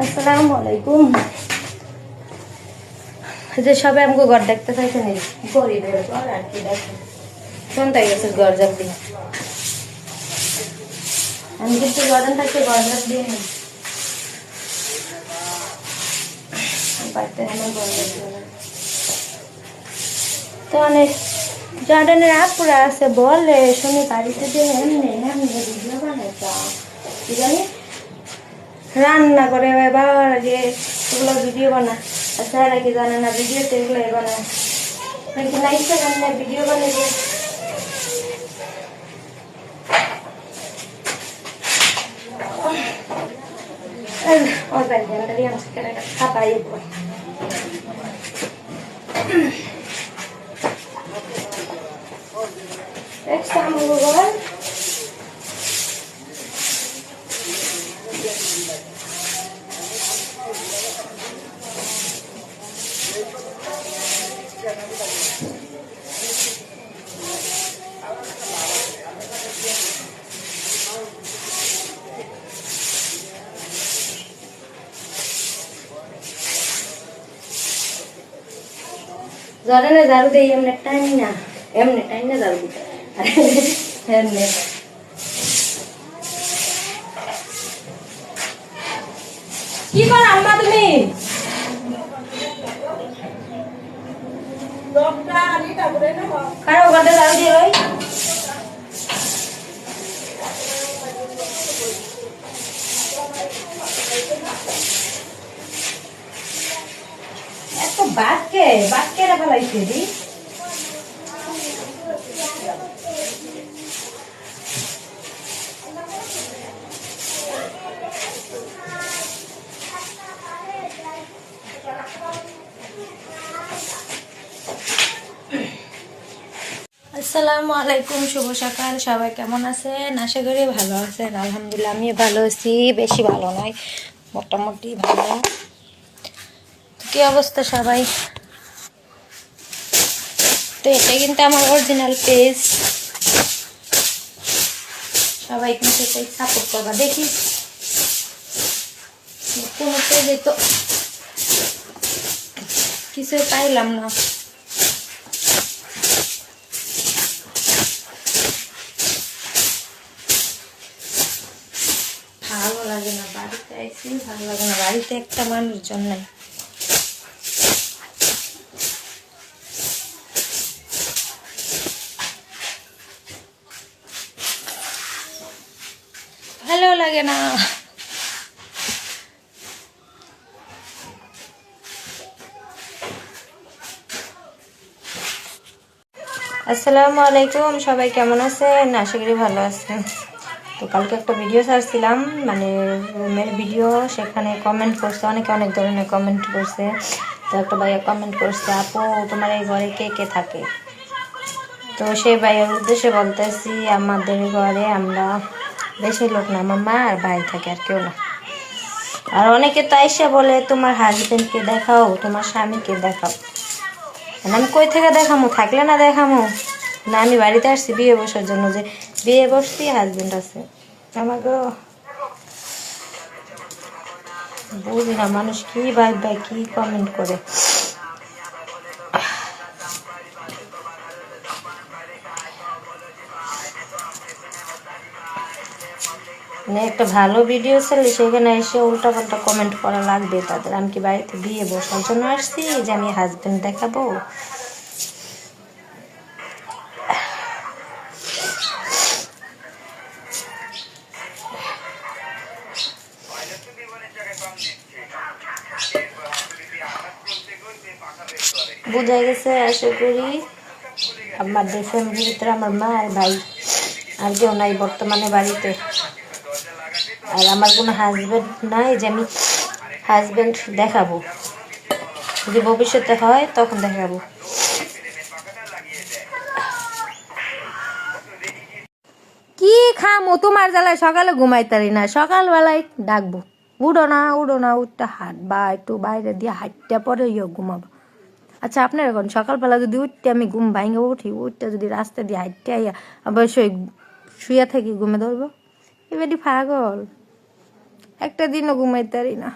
আসসালামু আলাইকুম। যে সবাই আমাকে ঘর দেখতে চাইছে নি গরিবের ঘর আর কি দেখো। গেছে ঘর যাক দিয়ে। আমি কিন্তু গরম থাকতে ঘর যাক দিয়ে আমার ঘর দিয়ে। তো অনেক জর্ডানের আপুরা আছে বলে শুনি বাড়িতে যে এমনি এমনি ভিডিও বানাইতা কি জানি? রান্না করে এবার আগে ওগুলো ভিডিও বানা আর স্যারা কি জানে না ভিডিওতে এগুলো বানায় নাকি না ইচ্ছা জানে না ভিডিও বানিয়ে দিয়ে ওর বাড়ি যান দাঁড়িয়ে আমার সাথে খাপাই Extra mo ba? জরানে ঝাড়ু দেই এমনি টাইম না এমনি টাইম না ঝাড়ু দিতে এমনি কি কর আম্মা তুমি খারাপ করতে ঝাড়ু দিয়ে ওই এত কে বাক্যেরা লাগছে দি আসসালামু আলাইকুম, শুভ সকাল। সবাই কেমন আছেন? আশা করি ভালো আছেন। আলহামদুলিল্লাহ আমি ভালো আছি। বেশি ভালো নয়, মোটামুটি ভালো। কি অবস্থা সবাই? তো এটা কিন্তু আমার অরিজিনাল পেজ সবাই কিন্তু এটাই সাপোর্ট করবা। দেখি। কোনো পেজে তো কিছুই পাইলাম না। ভালো লাগে না বাড়িতে আইসি ভালো লাগে না। বাড়িতে একটা মানুষজন নাই। ভালো লাগে না। আসসালামু আলাইকুম, সবাই কেমন আছেন? আশা করি ভালো আছেন। তো কালকে একটা ভিডিও ছাড়ছিলাম মানে রুমের ভিডিও সেখানে কমেন্ট করছে, অনেকে অনেক ধরনের কমেন্ট করছে। তো একটা ভাইয়া কমেন্ট করছে, আপু, তোমার এই ঘরে কে কে থাকে? তো সেই ভাইয়ের উদ্দেশ্যে বলতেছি, আমাদের ঘরে আমরা বেশি লোক না, আমার মা আর ভাই থাকে আর কেউ না। আর অনেকে তো আইসা বলে, তোমার হাজবেন্ডকে দেখাও, তোমার স্বামীকে দেখাও? আর আমি কই থেকে দেখামো, থাকলে না দেখামো? না, আমি বাড়িতে আসছি বিয়ে বসার জন্য যে বিয়ে বসছি হাজবেন্ড আছে। আমাকে বুঝি না মানুষ কি ভাববে কি কমেন্ট করে। একটা ভালো ভিডিও ছেলে, সেখানে এসে উল্টা পাল্টা কমেন্ট করা লাগবে তাদের। আমি কি বাড়িতে বিয়ে বসার জন্য আসছি যে আমি হাজবেন্ড দেখাবো? বোঝা গেছে, আশা করি আমাদের ফ্যামিলির ভিতরে আমার মা আর ভাই আর কেউ নাই বর্তমানে বাড়িতে। আর আমার কোনো হাজব্যান্ড নাই যে আমি হাজব্যান্ড দেখাবো। যদি ভবিষ্যতে হয়, তখন দেখাবো। কি খামো? তোমার জ্বালায় সকালে ঘুমাইতারি না, সকালবেলায় ডাকবো। উড়ো না উড়ো না উঠতে হাত বা একটু বাইরে দিয়ে হাঁটতে পরে ইয়ে ঘুমাবো। আচ্ছা আপনার এখন সকালবেলা যদি উঠতে আমি ঘুম ভাঙে উঠি, উঠতে যদি রাস্তা দিয়ে হাঁটতে আইয়া আবার অবশ্যই শুয়ে থাকি, ঘুমে ধরবো? এবারই পাগল। একটা দিনও ঘুমাইতে পারি না।